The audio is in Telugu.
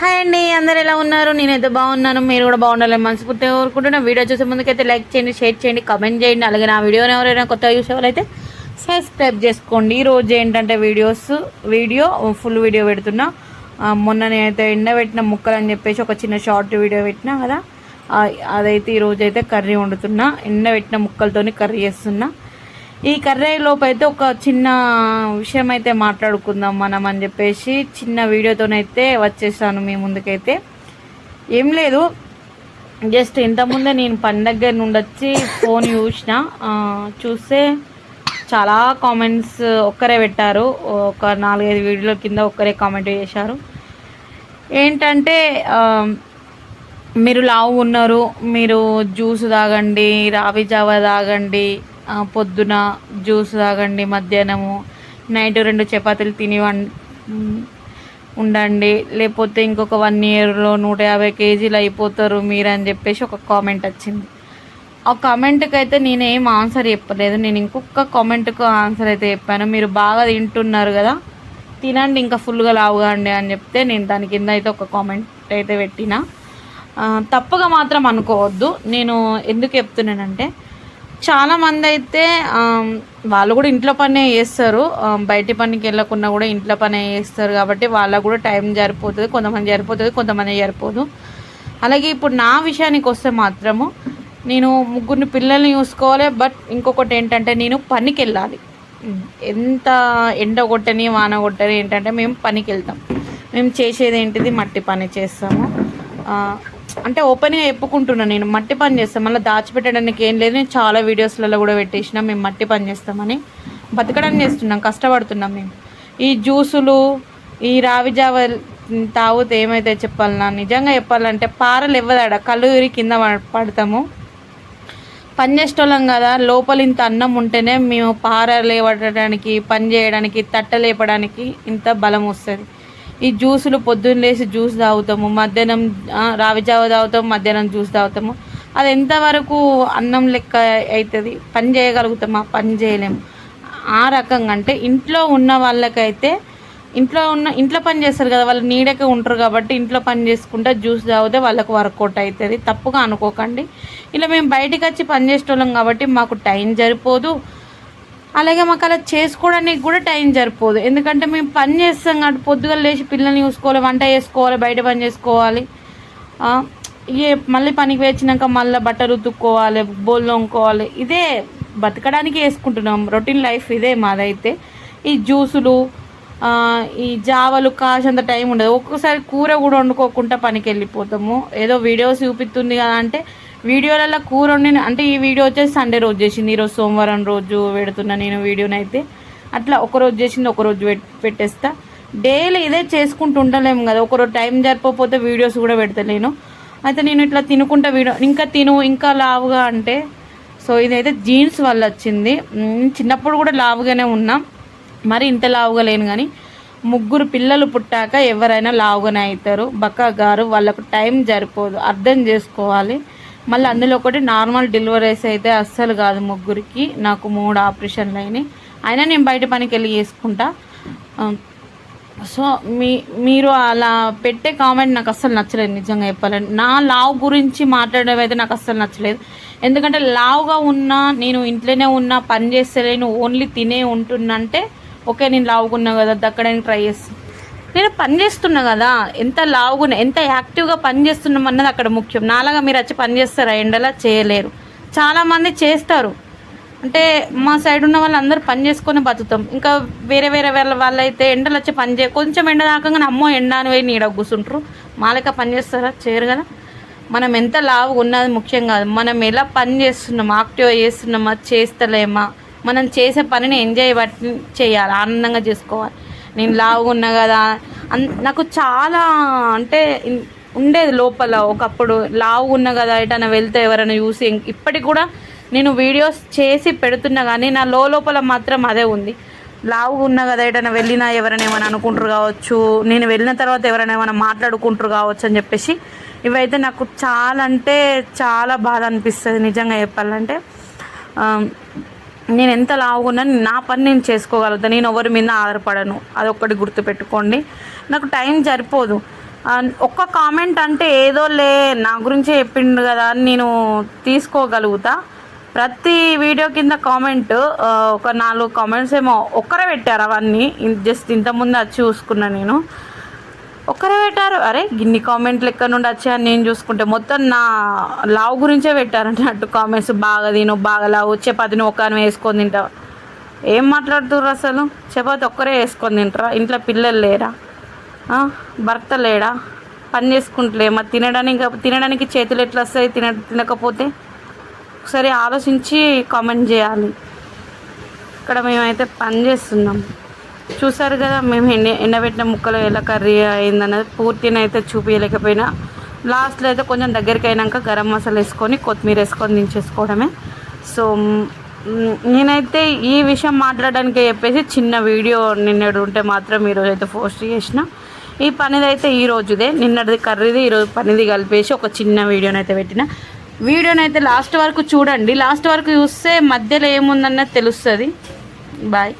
హాయ్ అండి అందరు ఎలా ఉన్నారు? నేనైతే బాగున్నాను మీరు కూడా బాగుండాలని మనస్ఫూర్తిగా కోరుకుంటున్నా వీడియో చూసే ముందుకైతే లైక్ చేయండి షేర్ చేయండి కమెంట్ చేయండి. అలాగే నా వీడియోని ఎవరైనా కొత్తగా చూసే వాళ్ళైతే సబ్స్క్రైబ్ చేసుకోండి. ఈరోజు ఏంటంటే వీడియోస్ వీడియో ఫుల్ వీడియో పెడుతున్నా. మొన్న నేనైతే ఎండబెట్టిన ముక్కలు అని చెప్పేసి ఒక చిన్న షార్ట్ వీడియో పెట్టినా కదా. అదైతే ఈరోజు అయితే కర్రీ వండుతున్నా. ఎండబెట్టిన ముక్కలతోని కర్రీ చేస్తున్నా. ఈ కర్రైలోపు అయితే ఒక చిన్న విషయం అయితే మాట్లాడుకుందాం మనం అని చెప్పేసి చిన్న వీడియోతోనైతే వచ్చేసాను మీ ముందుకైతే. ఏం లేదు. జస్ట్ ఇంతకుముందే నేను పని దగ్గర నుండి వచ్చి ఫోన్ చూసిన. చూస్తే చాలా కామెంట్స్ ఒక్కరే పెట్టారు. ఒక నాలుగైదు వీడియోల కింద ఒక్కరే కామెంట్ చేశారు. ఏంటంటే మీరు లావు ఉన్నారు. మీరు జ్యూస్ తాగండి రావి జావ తాగండి పొద్దున జ్యూస్ తాగండి మధ్యాహ్నము నైట్ రెండు చపాతీలు తిని ఉండండి. లేకపోతే ఇంకొక వన్ ఇయర్లో నూట యాభై కేజీలు అయిపోతారు మీరు అని చెప్పేసి ఒక కామెంట్ వచ్చింది. ఆ కామెంట్కి అయితే నేనేం ఆన్సర్ చెప్పలేదు. నేను ఇంకొక కామెంట్కు ఆన్సర్ అయితే చెప్పాను. మీరు బాగా తింటున్నారు కదా తినండి ఇంకా ఫుల్గా లావుగాండి అని చెప్తే నేను దాని కింద అయితే ఒక కామెంట్ అయితే పెట్టిన. తప్పుగా మాత్రం అనుకోవద్దు. నేను ఎందుకు చెప్తున్నానంటే చాలామంది అయితే వాళ్ళు కూడా ఇంట్లో పనే చేస్తారు. బయటి పనికి వెళ్ళకుండా కూడా ఇంట్లో పనే చేస్తారు కాబట్టి వాళ్ళకు కూడా టైం జరిపోతుంది కొంతమంది సరిపోతుంది కొంతమంది జరిపోదు అలాగే ఇప్పుడు నా విషయానికి వస్తే మాత్రము నేను ముగ్గురిని పిల్లల్ని చూసుకోవాలి బట్ ఇంకొకటి ఏంటంటే నేను పనికి వెళ్ళాలి. ఎంత ఎండ కొట్టని వాన కొట్టని ఏంటంటే మేము పనికి వెళ్తాం. మేము చేసేది ఏంటిది? మట్టి పని చేస్తాము. అంటే ఓపెన్గా చెప్పుకుంటున్నాను నేను. మట్టి పని చేస్తాను మళ్ళీ దాచిపెట్టడానికి ఏం లేదు. నేను చాలా వీడియోస్లలో కూడా పెట్టేసిన మేము మట్టి పని చేస్తామని. బతకడానికి చేస్తున్నాం. కష్టపడుతున్నాం మేము. ఈ జ్యూసులు ఈ రావి జావ తాగితే ఏమైతే చెప్పాలన్నా నిజంగా చెప్పాలంటే పారలు ఇవ్వదాడ. కళ్ళు తిరిగి కింద పడ- పడతాము. పని చేసేటోళ్ళం కదా. లోపల ఇంత అన్నం ఉంటేనే మేము పార లేవడానికి పని చేయడానికి తట్టలేపడానికి ఇంత బలం వస్తుంది. ఈ జ్యూసులు పొద్దున్న లేసి జ్యూస్ తాగుతాము మధ్యాహ్నం రావిజావ రావి జావ తాగుతాము మధ్యాహ్నం జ్యూస్ తాగుతాము. అది ఎంతవరకు అన్నం లెక్క అవుతుంది పని చేయగలుగుతామా? పని చేయలేము ఆ రకంగా అంటే ఇంట్లో ఉన్న వాళ్ళకైతే ఇంట్లో ఉన్న ఇంట్లో పని చేస్తారు కదా వాళ్ళు నీడకే ఉంటారు కాబట్టి ఇంట్లో పని చేసుకుంటే జ్యూస్ తాగితే వాళ్ళకు వర్కౌట్ అవుతుంది తప్పుగా అనుకోకండి. ఇలా మేము బయటికి వచ్చి పని చేసేటోళ్ళం కాబట్టి మాకు టైం సరిపోదు. అలాగే మాకు అలా చేసుకోవడానికి కూడా టైం సరిపోదు. ఎందుకంటే మేము పని చేస్తాం కాబట్టి పొద్దుగా లేచి పిల్లల్ని చూసుకోవాలి వంట చేసుకోవాలి బయట పని చేసుకోవాలి. ఏ మళ్ళీ పనికి వేచినాక మళ్ళీ బట్టలు ఉతుక్కోవాలి బోళ్ళు వంకోవాలి ఇదే బతకడానికి వేసుకుంటున్నాం. రొటీన్ లైఫ్ ఇదే మాదైతే. ఈ జ్యూసులు ఈ జావలు కాసంత టైం ఉండదు. ఒక్కొక్కసారి కూర కూడా వండుకోకుండా పనికి వెళ్ళిపోతాము ఏదో వీడియోస్ చూపిస్తుంది కదా అంటే వీడియోలలో కూర వండిన అంటే ఈ వీడియో వచ్చేసి సండే రోజు చేసింది. ఈరోజు సోమవారం రోజు పెడుతున్నా నేను వీడియోని అయితే అట్లా ఒక రోజు చేసింది ఒక రోజు పెట్టేస్తా. డైలీ ఇదే చేసుకుంటూ ఉండలేము కదా. ఒకరోజు టైం జరిపోతే వీడియోస్ కూడా పెడతలేను. అయితే నేను ఇట్లా తినుకుంటా వీడియో ఇంకా తిను ఇంకా లావుగా అంటే సో ఇదైతే జీన్స్ వల్ల వచ్చింది. చిన్నప్పుడు కూడా లావుగానే ఉన్నా. మరి ఇంత లావుగా లేను కానీ ముగ్గురు పిల్లలు పుట్టాక ఎవరైనా లావుగానే అవుతారు. బక్క గారు వాళ్ళకు టైం సరిపోదు. అర్థం చేసుకోవాలి. మళ్ళీ అందులో ఒకటి నార్మల్ డెలివరీస్ అయితే అస్సలు కాదు ముగ్గురికి. నాకు మూడు ఆపరేషన్లు అయినాయి. అయినా నేను బయట పనికి వెళ్ళి చేసుకుంటా. సో మీ మీరు అలా పెట్టే కామెంట్ నాకు అస్సలు నచ్చలేదు నిజంగా చెప్పాలంటే. నా లావ్ గురించి మాట్లాడడం అయితే నాకు అస్సలు నచ్చలేదు. ఎందుకంటే లావుగా ఉన్నా నేను ఇంట్లోనే ఉన్నా పని చేస్తలేను ఓన్లీ తినే ఉంటున్నా అంటే ఓకే నేను లావుకున్నా కదా దక్కడానికి ట్రై చేస్తాను నేను పని చేస్తున్నా కదా ఎంత లావుగా ఎంత యాక్టివ్గా పని చేస్తున్నాం అన్నది అక్కడ ముఖ్యం. నాలాగా మీరు వచ్చి పని చేస్తారా? ఎండలా చేయలేరు. చాలామంది చేస్తారు. అంటే మా సైడ్ ఉన్న వాళ్ళందరూ పని చేసుకొని బతుకుతాం. ఇంకా వేరే వేరే వాళ్ళ వాళ్ళైతే ఎండలు వచ్చి పని చే కొంచెం ఎండ దాకంగానే అమ్మో ఎండ అని పోయి నీడ కూర్చుంటారు మాలక పని చేస్తారా? చేయరు కదా. మనం ఎంత లావు ఉన్నది ముఖ్యం కాదు. మనం ఎలా పని చేస్తున్నాం యాక్టివ్ చేస్తున్నామా? చేస్తలేమా? మనం చేసే పనిని ఎంజాయ్ బట్టి చేయాలి. ఆనందంగా చేసుకోవాలి. నేను లావుగా కదా. అన్ నాకు చాలా అంటే ఉండేది లోపల. ఒకప్పుడు లావుగా కదా ఎటైనా వెళ్తే ఎవరైనా చూసి. ఇప్పటికి కూడా నేను వీడియోస్ చేసి పెడుతున్నా కానీ నా లో లోపల మాత్రం అదే ఉంది. లావుగా ఉన్నా కదా ఎటైనా వెళ్ళినా ఎవరైనా ఏమైనా అనుకుంటారు కావచ్చు. నేను వెళ్ళిన తర్వాత ఎవరైనా ఏమైనా మాట్లాడుకుంటారు కావచ్చు అని చెప్పేసి ఇవైతే నాకు చాలా అంటే చాలా బాధ అనిపిస్తుంది నిజంగా చెప్పాలంటే. నేను ఎంత లావుగున్నా నా పని నేను చేసుకోగలుగుతాను నేను ఎవరి మీద ఆధారపడను. అదొక్కటి గుర్తుపెట్టుకోండి. నాకు టైం సరిపోదు. ఒక్క కామెంట్ అంటే ఏదో లే నా గురించే చెప్పిండు కదా అని నేను తీసుకోగలుగుతా. ప్రతి వీడియో కింద కామెంట్ ఒక నాలుగు కామెంట్స్ ఏమో ఒక్కరే పెట్టారు అవన్నీ. జస్ట్ ఇంతకుముందు అది చూసుకున్నా నేను. ఒక్కరే పెట్టారు. అరే గిన్ని కామెంట్లు ఎక్కడ నుండి వచ్చాయని నేను చూసుకుంటే మొత్తం నా లావు గురించే పెట్టారన్నట్టు కామెంట్స్ బాగా తిను బాగా లావు. చపాతిని ఒక్కని వేసుకొని తింటావు ఏం మాట్లాడుతుర్రు అసలు? చపాతి ఒక్కరే వేసుకొని తింటారా? ఇంట్లో పిల్లలు లేరా? భర్త లేడా? పని చేసుకుంటలేమా తినడానికి తినడానికి చేతులు ఎట్లా వస్తాయి? తిన తినకపోతే ఒకసారి ఆలోచించి కామెంట్ చేయాలి. ఇక్కడ మేమైతే పని చేస్తున్నాం. చూసారు కదా మేము ఎండ ఎండబెట్టిన ముక్కలు ఎలా కర్రీ అయిందన్నది పూర్తిని అయితే చూపించలేకపోయినా లాస్ట్లో అయితే కొంచెం దగ్గరికి అయినాక గరం మసాలా వేసుకొని కొత్తిమీర వేసుకొని దించేసుకోవడమే. సో నేనైతే ఈ విషయం మాట్లాడడానికి చెప్పేసి చిన్న వీడియో నిన్నడు ఉంటే మాత్రం ఈరోజు అయితే పోస్ట్ చేసిన. ఈ పనిది అయితే ఈ రోజుదే. నిన్నటిది కర్రీది ఈరోజు పనిది కలిపేసి ఒక చిన్న వీడియోని అయితే పెట్టిన. వీడియోని అయితే లాస్ట్ వరకు చూడండి. లాస్ట్ వరకు చూస్తే మధ్యలో ఏముందన్నది తెలుస్తుంది. బాయ్.